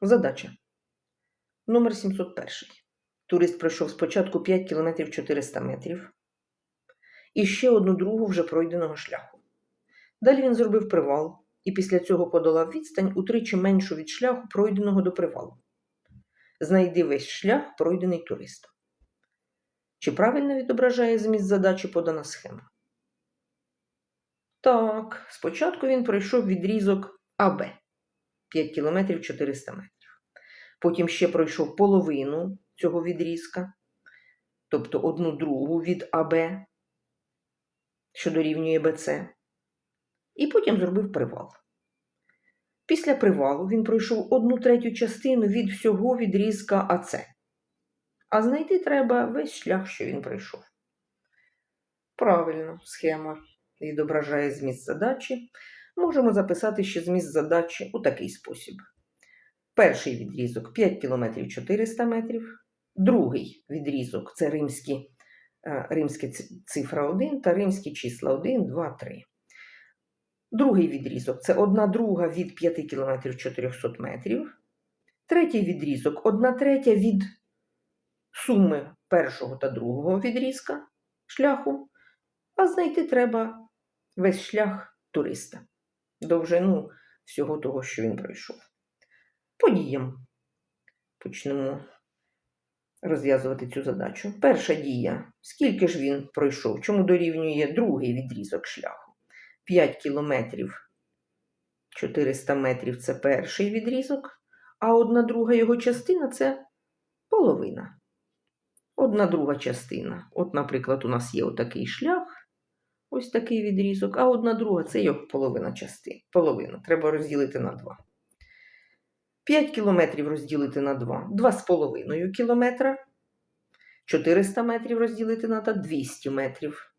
Задача. Номер 701. Турист пройшов спочатку 5 км 400 метрів і ще одну другу вже пройденого шляху. Далі він зробив привал і після цього подолав відстань утричі меншу від шляху, пройденого до привалу. Знайди весь шлях, пройдений туристом. Чи правильно відображає зміст задачі подана схема? Так, спочатку він пройшов відрізок АБ 5 км 400 метрів. Потім ще пройшов половину цього відрізка, тобто одну другу від АБ, що дорівнює БЦ, і потім зробив привал. Після привалу він пройшов одну третю частину від всього відрізка АЦ. А знайти треба весь шлях, що він пройшов. Правильно, схема відображає зміст задачі. Можемо записати ще зміст задачі у такий спосіб. Перший відрізок 5 км 400 метрів. Другий відрізок це римські, е, римська цифра 1 та римські числа 1, 2, 3. Другий відрізок це 1 друга від 5 км 400 метрів. Третій відрізок 1 третя від суми першого та другого відрізка шляху. А знайти треба весь шлях туриста, довжину всього того, що він пройшов. По діям почнемо розв'язувати цю задачу. Перша дія. Скільки ж він пройшов? Чому дорівнює другий відрізок шляху? 5 кілометрів 400 метрів це перший відрізок, а одна друга його частина це половина. Одна друга частина. От, наприклад, у нас є отакий шлях, ось такий відрізок, а одна друга це його половина частини. Половина. Треба розділити на 2. 5 кілометрів розділити на 2. 2,5 кілометра. 400 метрів розділити на 2 200 метрів.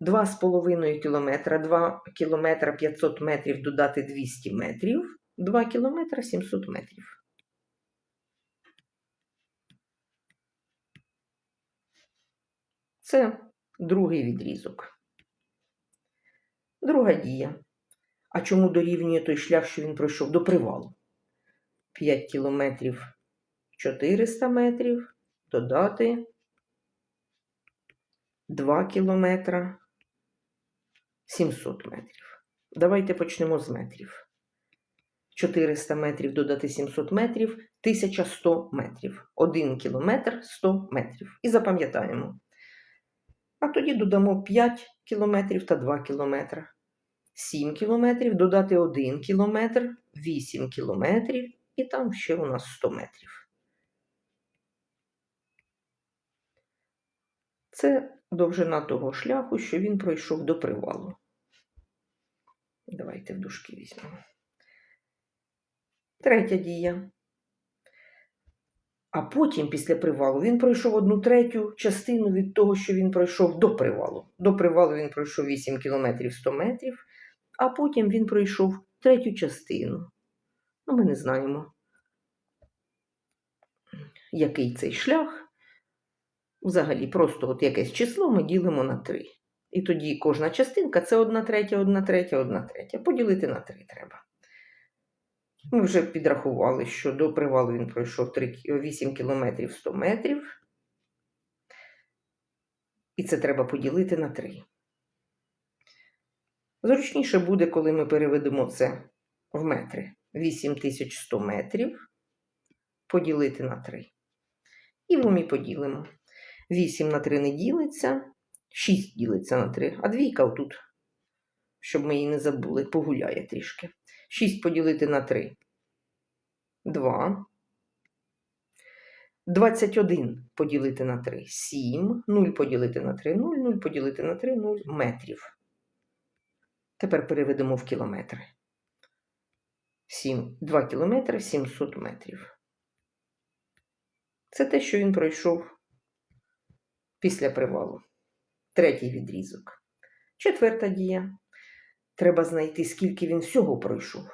2,5 кілометра, 2 кілометра 500 метрів додати 200 метрів. 2 кілометра 700 метрів. Це другий відрізок. Друга дія. А чому дорівнює той шлях, що він пройшов до привалу? 5 кілометрів 400 метрів, додати 2 кілометра 700 метрів. Давайте почнемо з метрів. 400 метрів додати 700 метрів 1100 метрів. 1 кілометр 100 метрів. І запам'ятаємо. А тоді додамо 5 кілометрів та 2 кілометри. 7 кілометрів додати 1 кілометр, 8 кілометрів, і там ще у нас 100 метрів. Це довжина того шляху, що він пройшов до привалу. Давайте в дужки візьмемо. Третя дія. А потім, після привалу, він пройшов одну третю частину від того, що він пройшов до привалу. До привалу він пройшов 8 кілометрів 100 метрів, а потім він пройшов третю частину. Ну, ми не знаємо, який цей шлях. Взагалі, просто от якесь число ми ділимо на 3. І тоді кожна частинка це одна третя, одна третя, одна третя. Поділити на 3 треба. Ми вже підрахували, що до привалу він пройшов 3, 8 кілометрів 100 метрів. І це треба поділити на 3. Зручніше буде, коли ми переведемо це в метри. 8100 метрів поділити на 3. І в умі поділимо. 8 на 3 не ділиться, 6 ділиться на 3, а двійка отут, щоб ми її не забули, погуляє трішки. 6 поділити на 3. 2. 21 поділити на 3 7. 0 поділити на 3 0. 0 поділити на 3 0 метрів. Тепер переведемо в кілометри. 7, 2 кілометри 700 метрів. Це те, що він пройшов після привалу. Третій відрізок. Четверта дія. Треба знайти, скільки він всього пройшов.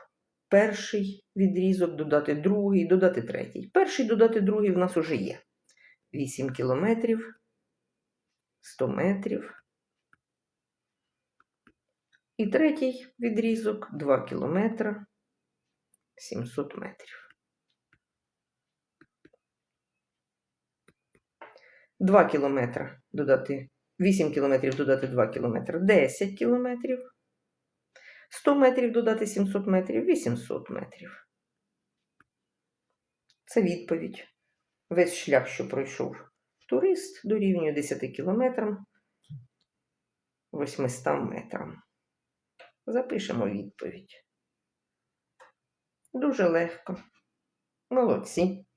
Перший відрізок, додати другий, додати третій. Перший додати другий в нас уже є. 8 кілометрів, 100 метрів. І третій відрізок 2 кілометри, 700 метрів. 2 кілометри додати 8 кілометрів додати 2 кілометри 10 кілометрів. 100 метрів додати 700 метрів 800 метрів. Це відповідь. Весь шлях, що пройшов турист, дорівнює 10 кілометрам 800 метрам. Запишемо відповідь. Дуже легко. Молодці.